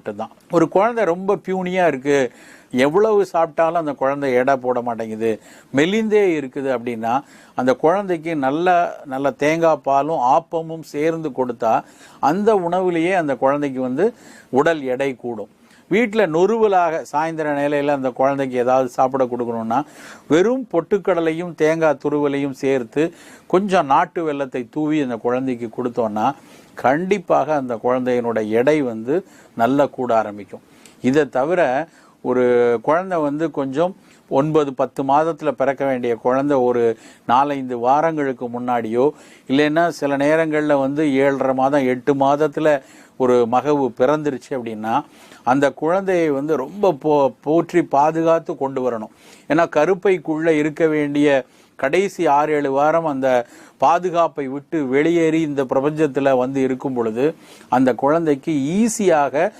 தான் ஒரு குழந்தை ரொம்ப பியூனியாக இருக்குது எவ்வளவு சாப்பிட்டாலும் அந்த குழந்தை எடை போட மாட்டேங்குது. மெலிந்தே இருக்குது அப்படின்னா அந்த குழந்தைக்கு நல்ல நல்ல தேங்காய் பாலும் ஆப்பமும் சேர்ந்து கொடுத்தா அந்த உணவுலேயே அந்த குழந்தைக்கு வந்து உடல் எடை கூடும். வீட்டில் நொறுவலாக சாயந்தர நிலையில் அந்த குழந்தைக்கு ஏதாவது சாப்பிட கொடுக்கணும்னா வெறும் பொட்டுக்கடலையும் தேங்காய் துருவலையும் சேர்த்து கொஞ்சம் நாட்டு வெள்ளத்தை தூவி அந்த குழந்தைக்கு கொடுத்தோன்னா கண்டிப்பாக அந்த குழந்தையினோட எடை வந்து நல்லா கூட ஆரம்பிக்கும். இதை தவிர ஒரு குழந்தை வந்து கொஞ்சம் ஒன்பது பத்து மாதத்தில் பிறக்க வேண்டிய குழந்தை ஒரு நாலஞ்சு வாரங்களுக்கு முன்னாடியோ இல்லைன்னா சில நேரங்களில் வந்து ஏழரை மாதம் எட்டு மாதத்தில் ஒரு மகவு பிறந்துருச்சு அப்படின்னா அந்த குழந்தையை வந்து ரொம்ப போ போற்றி பாதுகாத்து கொண்டு வரணும். ஏன்னா கருப்பைக்குள்ளே இருக்க வேண்டிய கடைசி ஆறு ஏழு வாரம் அந்த பாதுகாப்பை விட்டு வெளியேறி இந்த பிரபஞ்சத்தில் வந்து இருக்கும் பொழுது அந்த குழந்தைக்கு ஈஸியாக